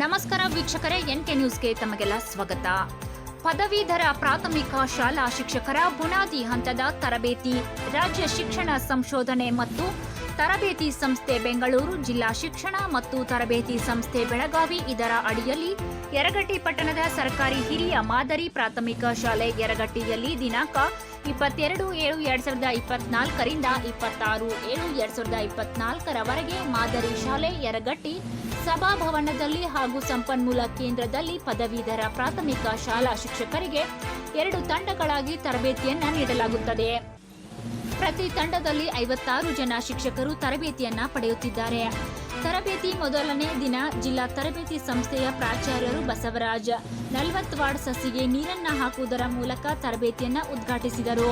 ನಮಸ್ಕಾರ ವೀಕ್ಷಕರೇ, N K ನ್ಯೂಸ್ಗೆ ತಮಗೆಲ್ಲ ಸ್ವಾಗತ. ಪದವೀಧರ ಪ್ರಾಥಮಿಕ ಶಾಲಾ ಶಿಕ್ಷಕರ ಬುನಾದಿ ಹಂತದ ತರಬೇತಿ, ರಾಜ್ಯ ಶಿಕ್ಷಣ ಸಂಶೋಧನೆ ಮತ್ತು ತರಬೇತಿ ಸಂಸ್ಥೆ ಬೆಂಗಳೂರು, ಜಿಲ್ಲಾ ಶಿಕ್ಷಣ ಮತ್ತು ತರಬೇತಿ ಸಂಸ್ಥೆ ಬೆಳಗಾವಿ ಇದರ ಅಡಿಯಲ್ಲಿ ಯರಗಟ್ಟಿ ಪಟ್ಟಣದ ಸರ್ಕಾರಿ ಹಿರಿಯ ಮಾದರಿ ಪ್ರಾಥಮಿಕ ಶಾಲೆ ಯರಗಟ್ಟಿಯಲ್ಲಿ ದಿನಾಂಕ ಇಪ್ಪತ್ತೆರಡು ಏಳು ಎರಡ್ ಸಾವಿರದ ಇಪ್ಪತ್ನಾಲ್ಕರಿಂದ ಇಪ್ಪತ್ತಾರು ಏಳು ಎರಡ್ ಸಾವಿರದ ಇಪ್ಪತ್ನಾಲ್ಕರವರೆಗೆ ಮಾದರಿ ಶಾಲೆ ಯರಗಟ್ಟಿ ಸಭಾಭವನದಲ್ಲಿ ಹಾಗೂ ಸಂಪನ್ಮೂಲ ಕೇಂದ್ರದಲ್ಲಿ ಪದವೀಧರ ಪ್ರಾಥಮಿಕ ಶಾಲಾ ಶಿಕ್ಷಕರಿಗೆ ಎರಡು ತಂಡಗಳಾಗಿ ತರಬೇತಿಯನ್ನು ನೀಡಲಾಗುತ್ತದೆ. ಪ್ರತಿ ತಂಡದಲ್ಲಿ ಐವತ್ತಾರು ಜನ ಶಿಕ್ಷಕರು ತರಬೇತಿಯನ್ನ ಪಡೆಯುತ್ತಿದ್ದಾರೆ. ತರಬೇತಿ ಮೊದಲನೇ ದಿನ ಜಿಲ್ಲಾ ತರಬೇತಿ ಸಂಸ್ಥೆಯ ಪ್ರಾಚಾರ್ಯರು ಬಸವರಾಜ್. ನಲವತ್ತು ವಾರ್ಡ್ ಸಸಿಗೆ ನೀರನ್ನ ಹಾಕುವುದರ ಮೂಲಕ ತರಬೇತಿಯನ್ನ ಉದ್ಘಾಟಿಸಿದರು.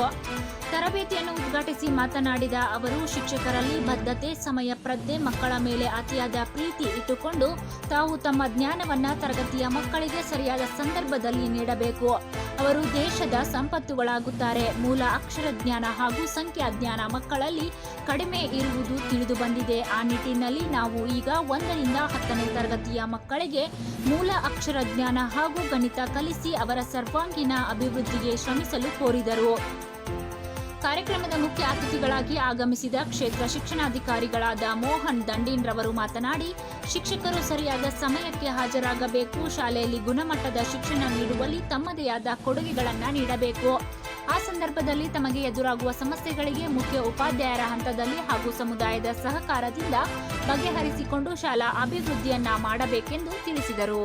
ತರಬೇತಿಯನ್ನು ಉದ್ಘಾಟಿಸಿ ಮಾತನಾಡಿದ ಅವರು, ಶಿಕ್ಷಕರಲ್ಲಿ ಬದ್ಧತೆ, ಸಮಯ, ಪ್ರಜ್ಞೆ, ಮಕ್ಕಳ ಮೇಲೆ ಅತಿಯಾದ ಪ್ರೀತಿ ಇಟ್ಟುಕೊಂಡು ತಾವು ತಮ್ಮ ಜ್ಞಾನವನ್ನ ತರಗತಿಯ ಮಕ್ಕಳಿಗೆ ಸರಿಯಾದ ಸಂದರ್ಭದಲ್ಲಿ ನೀಡಬೇಕು. ಅವರು ದೇಶದ ಸಂಪತ್ತುಗಳಾಗುತ್ತಾರೆ. ಮೂಲ ಅಕ್ಷರ ಜ್ಞಾನ ಹಾಗೂ ಸಂಖ್ಯಾ ಜ್ಞಾನ ಮಕ್ಕಳಲ್ಲಿ ಕಡಿಮೆ ಇರುವುದು ತಿಳಿದು ಬಂದಿದೆ. ಆ ನಿಟ್ಟಿನಲ್ಲಿ ನಾವು ಈಗ ಒಂದರಿಂದ ಹತ್ತನೇ ತರಗತಿಯ ಮಕ್ಕಳಿಗೆ ಮೂಲ ಅಕ್ಷರ ಜ್ಞಾನ ಹಾಗೂ ಗಣಿತ ಕಲಿಸಿ ಅವರ ಸರ್ವಾಂಗೀಣ ಅಭಿವೃದ್ಧಿಗೆ ಶ್ರಮಿಸಲು ಕೋರಿದರು. ಕಾರ್ಯಕ್ರಮದ ಮುಖ್ಯ ಅತಿಥಿಗಳಾಗಿ ಆಗಮಿಸಿದ ಕ್ಷೇತ್ರ ಶಿಕ್ಷಣಾಧಿಕಾರಿಗಳಾದ ಮೋಹನ್ ದಂಡೀನ್ ರವರು ಮಾತನಾಡಿ, ಶಿಕ್ಷಕರು ಸರಿಯಾದ ಸಮಯಕ್ಕೆ ಹಾಜರಾಗಬೇಕು, ಶಾಲೆಯಲ್ಲಿ ಗುಣಮಟ್ಟದ ಶಿಕ್ಷಣ ನೀಡುವಲ್ಲಿ ತಮ್ಮದೇ ಆದ ಕೊಡುಗೆಗಳನ್ನು ನೀಡಬೇಕು. ಆ ಸಂದರ್ಭದಲ್ಲಿ ತಮಗೆ ಎದುರಾಗುವ ಸಮಸ್ಯೆಗಳಿಗೆ ಮುಖ್ಯ ಉಪಾಧ್ಯಾಯರ ಹಂತದಲ್ಲಿ ಹಾಗೂ ಸಮುದಾಯದ ಸಹಕಾರದಿಂದ ಬಗೆಹರಿಸಿಕೊಂಡು ಶಾಲಾ ಅಭಿವೃದ್ಧಿಯನ್ನ ಮಾಡಬೇಕೆಂದು ತಿಳಿಸಿದರು.